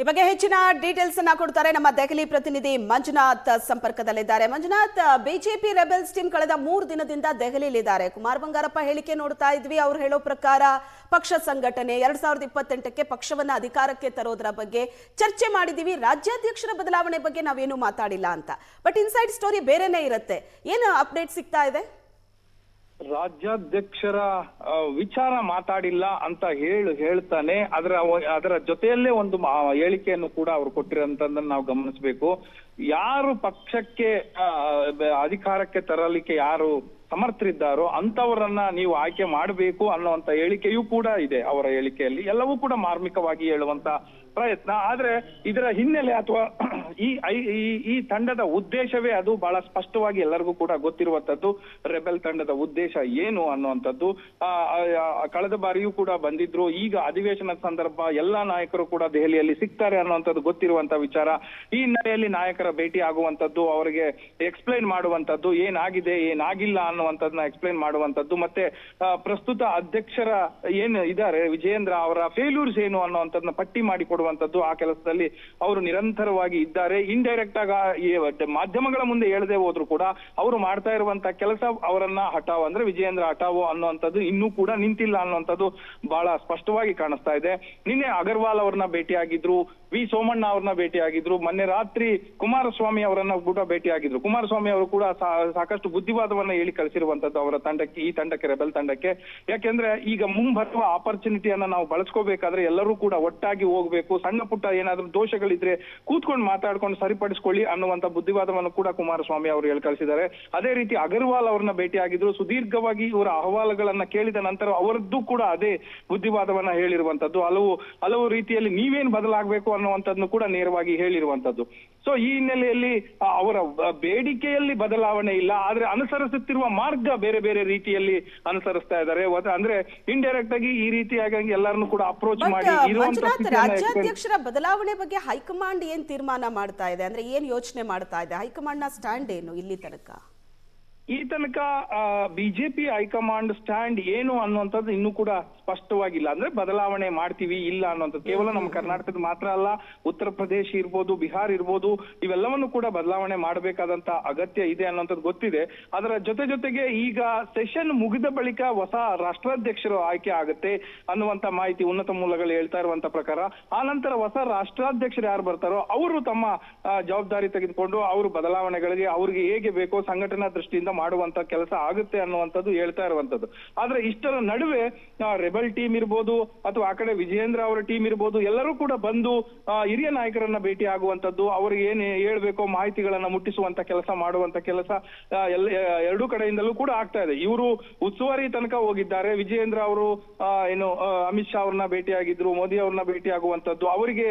ಈ ಬಗ್ಗೆ ಹೆಚ್ಚಿನ ಡೀಟೇಲ್ಸ್ ಅನ್ನ ಕೊಡ್ತಾರೆ ನಮ್ಮ ದೆಹಲಿ ಪ್ರತಿನಿಧಿ ಮಂಜುನಾಥ್ ಸಂಪರ್ಕದಲ್ಲಿದ್ದಾರೆ. ಮಂಜುನಾಥ್, ಬಿಜೆಪಿ ರೆಬೆಲ್ಸ್ ಟೀಮ್ ಕಳೆದ ಮೂರು ದಿನದಿಂದ ದೆಹಲಿಯಲ್ಲಿದ್ದಾರೆ. ಕುಮಾರ್ ಬಂಗಾರಪ್ಪ ಹೇಳಿಕೆ ನೋಡ್ತಾ ಇದ್ವಿ. ಅವ್ರು ಹೇಳೋ ಪ್ರಕಾರ ಪಕ್ಷ ಸಂಘಟನೆ ಎರಡ್ ಸಾವಿರದ ಇಪ್ಪತ್ತೆಂಟಕ್ಕೆ ಪಕ್ಷವನ್ನ ಅಧಿಕಾರಕ್ಕೆ ತರೋದ್ರ ಬಗ್ಗೆ ಚರ್ಚೆ ಮಾಡಿದೀವಿ ರಾಜ್ಯಾಧ್ಯಕ್ಷರ ಬದಲಾವಣೆ ಬಗ್ಗೆ ನಾವೇನು ಮಾತಾಡಿಲ್ಲ ಅಂತ. ಬಟ್ ಇನ್ಸೈಡ್ ಸ್ಟೋರಿ ಬೇರೆನೇ ಇರುತ್ತೆ. ಏನು ಅಪ್ಡೇಟ್ ಸಿಗ್ತಾ ಇದೆ? ರಾಜ್ಯಾಧ್ಯಕ್ಷರ ವಿಚಾರ ಮಾತಾಡಿಲ್ಲ ಅಂತ ಹೇಳು, ಹೇಳ್ತಾನೆ. ಅದರ ಅದರ ಜೊತೆಯಲ್ಲೇ ಒಂದು ಹೇಳಿಕೆಯನ್ನು ಕೂಡ ಅವರು ಕೊಟ್ಟಿರೋಂಥದ್ದನ್ನ ನಾವು ಗಮನಿಸಬೇಕು. ಯಾರು ಪಕ್ಷಕ್ಕೆ ಅಧಿಕಾರಕ್ಕೆ ತರಲಿಕ್ಕೆ ಯಾರು ಸಮರ್ಥರಿದ್ದಾರೋ ಅಂತವರನ್ನ ನೀವು ಆಯ್ಕೆ ಮಾಡಬೇಕು ಅನ್ನುವಂತ ಹೇಳಿಕೆಯೂ ಕೂಡ ಇದೆ ಅವರ ಹೇಳಿಕೆಯಲ್ಲಿ. ಎಲ್ಲವೂ ಕೂಡ ಮಾರ್ಮಿಕವಾಗಿ ಹೇಳುವಂತ ಪ್ರಯತ್ನ. ಆದ್ರೆ ಇದರ ಹಿನ್ನೆಲೆ ಅಥವಾ ಈ, ಈ- ತಂಡದ ಉದ್ದೇಶವೇ ಅದು ಬಹಳ ಸ್ಪಷ್ಟವಾಗಿ ಎಲ್ಲರಿಗೂ ಕೂಡ ಗೊತ್ತಿರುವಂತದ್ದು ರೆಬೆಲ್ ತಂಡದ ಉದ್ದೇಶ ಏನು ಅನ್ನುವಂಥದ್ದು. ಕಳೆದ ಬಾರಿಯೂ ಕೂಡ ಬಂದಿದ್ರು. ಈಗ ಅಧಿವೇಶನದ ಸಂದರ್ಭ ಎಲ್ಲಾ ನಾಯಕರು ಕೂಡ ದೆಹಲಿಯಲ್ಲಿ ಸಿಗ್ತಾರೆ ಅನ್ನುವಂಥದ್ದು ಗೊತ್ತಿರುವಂತ ವಿಚಾರ. ಈ ಹಿನ್ನೆಲೆಯಲ್ಲಿ ನಾಯಕರ ಭೇಟಿ ಆಗುವಂತದ್ದು ಅವರಿಗೆ ಎಕ್ಸ್ಪ್ಲೈನ್ ಮಾಡುವಂತದ್ದು ಏನಾಗಿದೆ, ಏನಾಗಿಲ್ಲ ಅನ್ನುವಂಥದ್ದನ್ನ ಎಕ್ಸ್ಪ್ಲೈನ್ ಮಾಡುವಂತದ್ದು ಮತ್ತೆ ಪ್ರಸ್ತುತ ಅಧ್ಯಕ್ಷರ ಏನು ಇದ್ದಾರೆ, ವಿಜಯೇಂದ್ರ ಅವರ ಫೇಲ್ಯೂರ್ಸ್ ಏನು ಅನ್ನುವಂಥದ್ದನ್ನ ಪಟ್ಟಿ ಮಾಡಿ ಕೊಡುವಂತದ್ದು ಆ ಕೆಲಸದಲ್ಲಿ ಅವರು ನಿರಂತರವಾಗಿ ಇದ್ದಾರೆ. ಇಂಡೈರೆಕ್ಟ್ ಆಗಿ ಮಾಧ್ಯಮಗಳ ಮುಂದೆ ಹೇಳದೆ ಹೋದ್ರು ಕೂಡ ಅವರು ಮಾಡ್ತಾ ಇರುವಂತ ಕೆಲಸ ಅವರನ್ನ ಹಠಾವ್ ಅಂದ್ರೆ ವಿಜಯೇಂದ್ರ ಹಠಾವು ಅನ್ನುವಂಥದ್ದು ಇನ್ನೂ ಕೂಡ ನಿಂತಿಲ್ಲ ಅನ್ನುವಂಥದ್ದು ಬಹಳ ಸ್ಪಷ್ಟವಾಗಿ ಕಾಣಿಸ್ತಾ ಇದೆ. ನಿನ್ನೆ ಅಗರ್ವಾಲ್ ಅವ್ರನ್ನ ಭೇಟಿಯಾಗಿದ್ರು, ವಿ ಸೋಮಣ್ಣ ಅವ್ರನ್ನ ಭೇಟಿಯಾಗಿದ್ರು, ಮೊನ್ನೆ ರಾತ್ರಿ ಕುಮಾರಸ್ವಾಮಿ ಅವರನ್ನ ಕೂಡ ಭೇಟಿಯಾಗಿದ್ರು. ಕುಮಾರಸ್ವಾಮಿ ಅವರು ಕೂಡ ಸಾಕಷ್ಟು ಬುದ್ಧಿವಾದವನ್ನ ಹೇಳಿ ಕಳಿಸಿರುವಂತದ್ದು ಅವರ ತಂಡಕ್ಕೆ, ಈ ತಂಡಕ್ಕೆ, ರೆಬೆಲ್ ತಂಡಕ್ಕೆ. ಯಾಕೆಂದ್ರೆ ಈಗ ಮುಂಬರುವ ಆಪರ್ಚುನಿಟಿಯನ್ನ ನಾವು ಬಳಸ್ಕೋಬೇಕಾದ್ರೆ ಎಲ್ಲರೂ ಕೂಡ ಒಟ್ಟಾಗಿ ಹೋಗ್ಬೇಕು ಸಣ್ಣ ಪುಟ್ಟ ಏನಾದ್ರೂ ದೋಷಗಳಿದ್ರೆ ಕೂತ್ಕೊಂಡು ಮಾತಾಡ್ಕೊಂಡು ಸರಿಪಡಿಸ್ಕೊಳ್ಳಿ ಅನ್ನುವಂತ ಬುದ್ಧಿವಾದವನ್ನು ಕೂಡ ಕುಮಾರಸ್ವಾಮಿ ಅವರು ಹೇಳಿ ಕಳಿಸಿದ್ದಾರೆ. ಅದೇ ರೀತಿ ಅಗರ್ವಾಲ್ ಅವ್ರನ್ನ ಭೇಟಿಯಾಗಿದ್ರು. ಸುದೀರ್ಘವಾಗಿ ಇವರ ಅಹವಾಲುಗಳನ್ನ ಕೇಳಿದ ನಂತರ ಅವರದ್ದು ಕೂಡ ಅದೇ ಬುದ್ಧಿವಾದವನ್ನ ಹೇಳಿರುವಂತದ್ದು. ಹಲವು ಹಲವು ರೀತಿಯಲ್ಲಿ ನೀವೇನ್ ಬದಲಾಗಬೇಕು ಅನ್ನುವಂಥದ್ದು ಕೂಡ ನೇರವಾಗಿ ಹೇಳಿರುವಂತದ್ದು. ಸೊ ಈ ಹಿನ್ನೆಲೆಯಲ್ಲಿ ಅವರ ಬೇಡಿಕೆಯಲ್ಲಿ ಬದಲಾವಣೆ ಇಲ್ಲ. ಆದ್ರೆ ಅನುಸರಿಸುತ್ತಿರುವ ಮಾರ್ಗ ಬೇರೆ ಬೇರೆ ರೀತಿಯಲ್ಲಿ ಅನುಸರಿಸ್ತಾ ಇದ್ದಾರೆ. ಅಂದ್ರೆ ಇಂಡೈರೆಕ್ಟ್ ಆಗಿ ಈ ರೀತಿಯಾಗಿ ಎಲ್ಲರನ್ನು ಕೂಡ ಅಪ್ರೋಚ್ ಮಾಡಿ ರಾಜ್ಯಾಧ್ಯಕ್ಷರ ಬದಲಾವಣೆ ಬಗ್ಗೆ ಹೈಕಮಾಂಡ್ ಏನ್ ತೀರ್ಮಾನ ಮಾಡ್ತಾ ಇದೆ? ಅಂದ್ರೆ ಏನ್ ಯೋಚನೆ ಮಾಡ್ತಾ ಇದೆ? ಹೈಕಮಾಂಡ್ನ ಸ್ಟ್ಯಾಂಡ್ ಏನು ಇಲ್ಲಿ ತನಕ? ಈ ತನಕ ಬಿಜೆಪಿ ಹೈಕಮಾಂಡ್ ಸ್ಟ್ಯಾಂಡ್ ಏನು ಅನ್ನುವಂಥದ್ದು ಇನ್ನೂ ಕೂಡ ಸ್ಪಷ್ಟವಾಗಿಲ್ಲ. ಅಂದ್ರೆ ಬದಲಾವಣೆ ಮಾಡ್ತೀವಿ ಇಲ್ಲ ಅನ್ನುವಂಥದ್ದು. ಕೇವಲ ನಮ್ಮ ಕರ್ನಾಟಕದ ಮಾತ್ರ ಅಲ್ಲ ಉತ್ತರ ಪ್ರದೇಶ ಇರ್ಬೋದು ಬಿಹಾರ್ ಇರ್ಬೋದು ಇವೆಲ್ಲವನ್ನು ಕೂಡ ಬದಲಾವಣೆ ಮಾಡಬೇಕಾದಂತ ಅಗತ್ಯ ಇದೆ ಅನ್ನುವಂಥದ್ದು ಗೊತ್ತಿದೆ. ಅದರ ಜೊತೆ ಜೊತೆಗೆ ಈಗ ಸೆಷನ್ ಮುಗಿದ ಬಳಿಕ ಹೊಸ ರಾಷ್ಟ್ರಾಧ್ಯಕ್ಷರು ಆಯ್ಕೆ ಆಗುತ್ತೆ ಅನ್ನುವಂತ ಮಾಹಿತಿ ಉನ್ನತ ಮೂಲಗಳು ಹೇಳ್ತಾ ಇರುವಂತ ಪ್ರಕಾರ. ಆ ನಂತರ ಹೊಸ ರಾಷ್ಟ್ರಾಧ್ಯಕ್ಷರು ಯಾರು ಬರ್ತಾರೋ ಅವರು ತಮ್ಮ ಜವಾಬ್ದಾರಿ ತೆಗೆದುಕೊಂಡು ಅವರು ಬದಲಾವಣೆಗಳಿಗೆ ಅವ್ರಿಗೆ ಹೇಗೆ ಬೇಕೋ ಸಂಘಟನಾ ದೃಷ್ಟಿಯಿಂದ ಮಾಡುವಂತ ಕೆಲಸ ಆಗುತ್ತೆ ಅನ್ನುವಂಥದ್ದು ಹೇಳ್ತಾ ಇರುವಂತದ್ದು ಆದ್ರೆ ಇಷ್ಟರ ನಡುವೆ ರೆಬಲ್ ಟೀಮ್ ಇರ್ಬೋದು, ಅಥವಾ ಆ ಕಡೆ ವಿಜಯೇಂದ್ರ ಅವರ ಟೀಮ್ ಇರ್ಬೋದು, ಎಲ್ಲರೂ ಕೂಡ ಬಂದು ಹಿರಿಯ ನಾಯಕರನ್ನ ಭೇಟಿ ಆಗುವಂತದ್ದು ಅವ್ರಿಗೆ ಏನ್ ಹೇಳ್ಬೇಕೋ ಮಾಹಿತಿಗಳನ್ನ ಮುಟ್ಟಿಸುವಂತ ಕೆಲಸ ಮಾಡುವಂತ ಕೆಲಸ ಎರಡು ಕಡೆಯಿಂದಲೂ ಕೂಡ ಆಗ್ತಾ ಇದೆ. ಇವರು ಉಸ್ತುವಾರಿ ತನಕ ಹೋಗಿದ್ದಾರೆ. ವಿಜಯೇಂದ್ರ ಅವರು ಏನು ಅಮಿತ್ ಶಾ ಅವ್ರನ್ನ ಭೇಟಿಯಾಗಿದ್ರು, ಮೋದಿ ಅವ್ರನ್ನ ಭೇಟಿ ಆಗುವಂತದ್ದು ಅವರಿಗೆ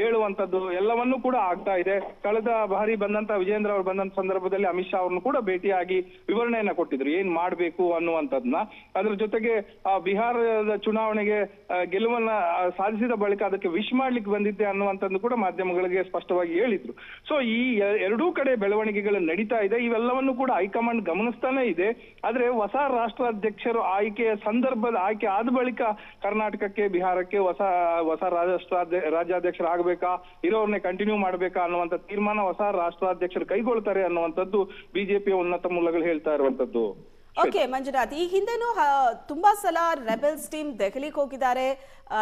ಹೇಳುವಂತದ್ದು ಎಲ್ಲವನ್ನೂ ಕೂಡ ಆಗ್ತಾ ಇದೆ. ಕಳೆದ ಬಾರಿ ಬಂದಂತ ವಿಜೇಂದ್ರ ಅವರು ಬಂದಂತ ಸಂದರ್ಭದಲ್ಲಿ ಅಮಿತ್ ಶಾ ಅವ್ರನ್ನು ಕೂಡ ಭೇಟಿಯಾಗಿ ವಿವರಣೆಯನ್ನ ಕೊಟ್ಟಿದ್ರು. ಏನ್ ಮಾಡ್ಬೇಕು ಅನ್ನುವಂಥದ್ನ. ಅದ್ರ ಜೊತೆಗೆ ಆ, ಬಿಹಾರದ ಚುನಾವಣೆಗೆ ಗೆಲುವನ್ನ ಸಾಧಿಸಿದ ಬಳಿಕ ಅದಕ್ಕೆ ವಿಶ್ ಮಾಡ್ಲಿಕ್ಕೆ ಬಂದಿದ್ದೆ ಅನ್ನುವಂಥದ್ದು ಕೂಡ ಮಾಧ್ಯಮಗಳಿಗೆ ಸ್ಪಷ್ಟವಾಗಿ ಹೇಳಿದ್ರು. ಸೊ ಈ ಎರಡೂ ಕಡೆ ಬೆಳವಣಿಗೆಗಳು ನಡೀತಾ ಇದೆ. ಇವೆಲ್ಲವನ್ನು ಕೂಡ ಹೈಕಮಾಂಡ್ ಗಮನಿಸ್ತಾನೆ ಇದೆ. ಆದ್ರೆ ಹೊಸ ರಾಷ್ಟ್ರಾಧ್ಯಕ್ಷರು ಆಯ್ಕೆಯ ಸಂದರ್ಭದ ಆಯ್ಕೆ ಆದ ಬಳಿಕ ಕರ್ನಾಟಕಕ್ಕೆ ಬಿಹಾರಕ್ಕೆ ಹೊಸ ಹೊಸ ರಾಷ್ಟ್ರ ರಾಜ್ಯಾಧ್ಯಕ್ಷರು ಆಗ್ಬೇಕಾ ಇರೋರ್ನೇ ಕಂಟಿನ್ಯೂ ಮಾಡ್ಬೇಕಾ ಅನ್ನುವಂತ ತೀರ್ಮಾನ ಹೊಸ ರಾಷ್ಟ್ರಾಧ್ಯಕ್ಷರು ಕೈಗೊಳ್ತಾರೆ ಅನ್ನುವಂಥದ್ದು ಬಿಜೆಪಿಯ ಉನ್ನತ ಮೂಲಗಳು ಹೇಳ್ತಾ ಇರುವಂತದ್ದು. ಓಕೆ, ಮಂಜುನಾಥ್, ಈ ಹಿಂದೆನೂ ತುಂಬಾ ಸಲ ರೆಬೆಲ್ಸ್ ಟೀಮ್ ದೆಹಲಿಗೆ ಹೋಗಿದ್ದಾರೆ.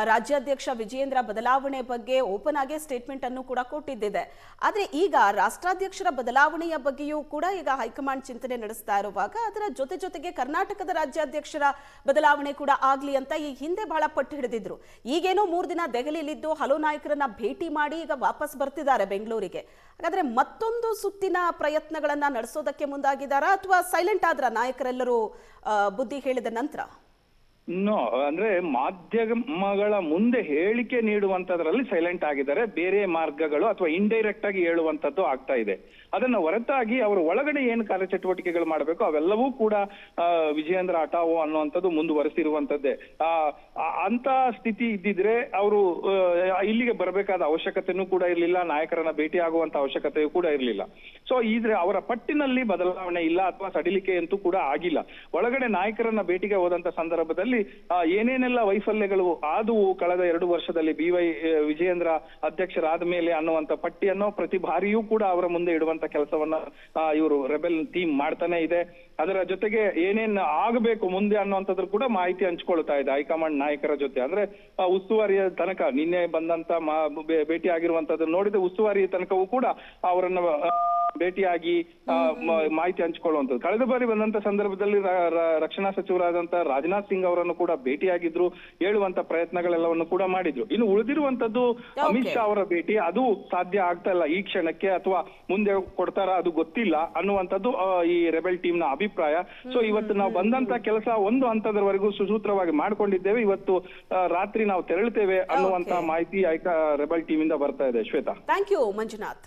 ರಾಜ್ಯಾಧ್ಯಕ್ಷ ವಿಜಯೇಂದ್ರ ಬದಲಾವಣೆ ಬಗ್ಗೆ ಓಪನ್ ಆಗಿ ಸ್ಟೇಟ್ಮೆಂಟ್ ಅನ್ನು ಕೂಡ ಕೊಟ್ಟಿದ್ದಿದೆ. ಆದ್ರೆ ಈಗ ರಾಷ್ಟ್ರಾಧ್ಯಕ್ಷರ ಬದಲಾವಣೆಯ ಬಗ್ಗೆಯೂ ಕೂಡ ಈಗ ಹೈಕಮಾಂಡ್ ಚಿಂತನೆ ನಡೆಸ್ತಾ ಇರುವಾಗ ಅದರ ಜೊತೆ ಜೊತೆಗೆ ಕರ್ನಾಟಕದ ರಾಜ್ಯಾಧ್ಯಕ್ಷರ ಬದಲಾವಣೆ ಕೂಡ ಆಗ್ಲಿ ಅಂತ ಈ ಹಿಂದೆ ಬಹಳ ಪಟ್ಟು ಹಿಡಿದಿದ್ರು. ಈಗೇನೋ ಮೂರು ದಿನ ದೆಹಲಿಯಲ್ಲಿದ್ದು ಹಲವು ನಾಯಕರನ್ನ ಭೇಟಿ ಮಾಡಿ ಈಗ ವಾಪಸ್ ಬರ್ತಿದ್ದಾರೆ ಬೆಂಗಳೂರಿಗೆ. ಹಾಗಾದ್ರೆ ಮತ್ತೊಂದು ಸುತ್ತಿನ ಪ್ರಯತ್ನಗಳನ್ನ ನಡೆಸೋದಕ್ಕೆ ಮುಂದಾಗಿದ್ದಾರಾ ಅಥವಾ ಸೈಲೆಂಟ್ ಆದ್ರ ನಾಯಕರೆಲ್ಲರೂ ಆ, ಬುದ್ಧಿ ಹೇಳಿದ ನಂತರ? ನೋ, ಅಂದ್ರೆ ಮಾಧ್ಯಮಗಳ ಮುಂದೆ ಹೇಳಿಕೆ ನೀಡುವಂತದ್ರಲ್ಲಿ ಸೈಲೆಂಟ್ ಆಗಿದ್ದಾರೆ. ಬೇರೆ ಮಾರ್ಗಗಳು ಅಥವಾ ಇಂಡೈರೆಕ್ಟ್ ಆಗಿ ಹೇಳುವಂತದ್ದು ಆಗ್ತಾ ಇದೆ. ಅದನ್ನ ಹೊರತಾಗಿ ಅವರು ಒಳಗಡೆ ಏನು ಕಾರ್ಯಚಟುವಟಿಕೆಗಳು ಮಾಡಬೇಕು, ಅವೆಲ್ಲವೂ ಕೂಡ ವಿಜಯೇಂದ್ರ ಅಟಾವೋ ಅನ್ನುವಂಥದ್ದು ಮುಂದುವರೆಸಿರುವಂತದ್ದೇ ಅಂತ ಸ್ಥಿತಿ ಇದ್ದಿದ್ರೆ ಅವರು ಇಲ್ಲಿಗೆ ಬರಬೇಕಾದ ಅವಶ್ಯಕತೆನೂ ಕೂಡ ಇರಲಿಲ್ಲ, ನಾಯಕರನ್ನ ಭೇಟಿ ಆಗುವಂತ ಅವಶ್ಯಕತೆಯೂ ಕೂಡ ಇರಲಿಲ್ಲ. ಸೊ ಇದ್ರೆ ಅವರ ಪಟ್ಟಿನಲ್ಲಿ ಬದಲಾವಣೆ ಇಲ್ಲ ಅಥವಾ ಸಡಿಲಿಕೆ ಅಂತೂ ಕೂಡ ಆಗಿಲ್ಲ. ಒಳಗಡೆ ನಾಯಕರನ್ನ ಭೇಟಿಗೆ ಹೋದಂತ ಸಂದರ್ಭದಲ್ಲಿ ಏನೇನೆಲ್ಲ ವೈಫಲ್ಯಗಳು ಆದವು ಕಳೆದ ಎರಡು ವರ್ಷದಲ್ಲಿ ಬಿ ವೈ ವಿಜಯೇಂದ್ರ ಅಧ್ಯಕ್ಷರಾದ ಮೇಲೆ ಅನ್ನುವಂತ ಪಟ್ಟಿಯನ್ನು ಪ್ರತಿ ಬಾರಿಯೂ ಕೂಡ ಅವರ ಮುಂದೆ ಇಡುವಂತ ಕೆಲಸವನ್ನ ಇವರು ರೆಬೆಲ್ ಟೀಮ್ ಮಾಡ್ತಾನೆ ಇದೆ. ಅದರ ಜೊತೆಗೆ ಏನೇನ್ ಆಗಬೇಕು ಮುಂದೆ ಅನ್ನುವಂಥದ್ರು ಕೂಡ ಮಾಹಿತಿ ಹಂಚ್ಕೊಳ್ತಾ ಇದೆ ಹೈಕಮಾಂಡ್ ನಾಯಕರ ಜೊತೆ. ಅಂದ್ರೆ ಉಸ್ತುವಾರಿಯ ತನಕ ನಿನ್ನೆ ಬಂದಂತ ಭೇಟಿ ಆಗಿರುವಂತದ್ದು ನೋಡಿದ ಉಸ್ತುವಾರಿ ತನಕವೂ ಕೂಡ ಅವರನ್ನ ಭೇಟಿಯಾಗಿ ಮಾಹಿತಿ ಹಂಚಿಕೊಳ್ಳುವಂಥದ್ದು. ಕಳೆದ ಬಾರಿ ಬಂದಂತ ಸಂದರ್ಭದಲ್ಲಿ ರಕ್ಷಣಾ ಸಚಿವರಾದಂತ ರಾಜನಾಥ್ ಸಿಂಗ್ ಅವರನ್ನು ಕೂಡ ಭೇಟಿಯಾಗಿದ್ರು ಹೇಳುವಂತ ಪ್ರಯತ್ನಗಳೆಲ್ಲವನ್ನು ಕೂಡ ಮಾಡಿದ್ರು. ಇನ್ನು ಉಳಿದಿರುವಂತದ್ದು ಅಮಿತ್ ಶಾ ಅವರ ಭೇಟಿ ಅದು ಸಾಧ್ಯ ಆಗ್ತಾ ಇಲ್ಲ. ಈ ಕ್ಷಣಕ್ಕೆ ಅಥವಾ ಮುಂದೆ ಕೊಡ್ತಾರ ಅದು ಗೊತ್ತಿಲ್ಲ ಅನ್ನುವಂಥದ್ದು ಈ ರೆಬೆಲ್ ಟೀಮ್ನ ಅಭಿಪ್ರಾಯ ಸೊ ಇವತ್ತು ನಾವು ಬಂದಂತ ಕೆಲಸ ಒಂದು ಹಂತದವರೆಗೂ ಸುಸೂತ್ರವಾಗಿ ಮಾಡ್ಕೊಂಡಿದ್ದೇವೆ. ಇವತ್ತು ರಾತ್ರಿ ನಾವು ತೆರಳುತ್ತೇವೆ ಅನ್ನುವಂತ ಮಾಹಿತಿ ಆಯ್ತಾ ರೆಬೆಲ್ ಟೀಮ್ ಇಂದ ಬರ್ತಾ ಇದೆ. ಶ್ವೇತಾ. Thank you Manjunath.